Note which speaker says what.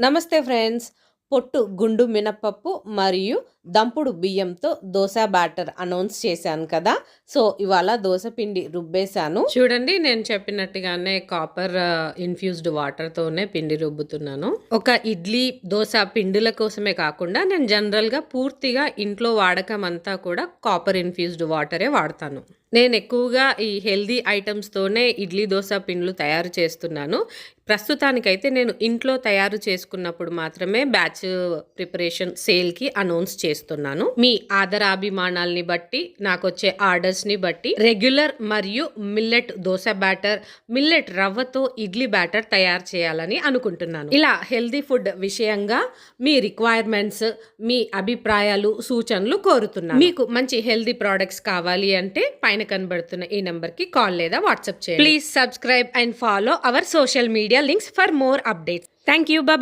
Speaker 1: నమస్తే ఫ్రెండ్స్. పొట్టు గుండు మినపప్పు మరియు దంపుడు బియ్యంతో దోశ బ్యాటర్ అనౌన్స్ చేశాను కదా. సో ఇవాళ దోశ పిండి రుబ్బేశాను. చూడండి నేను చెప్పినట్టుగానే కాపర్ ఇన్ఫ్యూజ్డ్ వాటర్తోనే పిండి రుబ్బుతున్నాను. ఒక ఇడ్లీ దోశ పిండిల కోసమే కాకుండా నేను జనరల్గా పూర్తిగా ఇంట్లో వాడకం అంతా కూడా కాపర్ ఇన్ఫ్యూజ్డ్ వాటరే వాడతాను. నేను ఎక్కువగా ఈ హెల్దీ ఐటమ్స్తోనే ఇడ్లీ దోశ పిండ్లు తయారు చేస్తున్నాను. ప్రస్తుతానికైతే నేను ఇంట్లో తయారు చేసుకున్నప్పుడు మాత్రమే బ్యాచ్ ప్రిపరేషన్ సేల్కి అనౌన్స్ చేస్తున్నాను. మీ ఆదరాభిమానాల్ని బట్టి నాకు వచ్చే ఆర్డర్స్ని బట్టి రెగ్యులర్ మరియు మిల్లెట్ దోశ బ్యాటర్ మిల్లెట్ రవ్వతో ఇడ్లీ బ్యాటర్ తయారు చేయాలని అనుకుంటున్నాను. ఇలా హెల్దీ ఫుడ్ విషయంగా మీ రిక్వైర్మెంట్స్ మీ అభిప్రాయాలు సూచనలు కోరుతున్నాను. మీకు మంచి హెల్దీ ప్రోడక్ట్స్ కావాలి అంటే పైన కనబడుతున్న ఈ నెంబర్కి కాల్ లేదా వాట్సాప్ చేయండి. Please subscribe and follow our social media links for more updates. Thank you. Baba.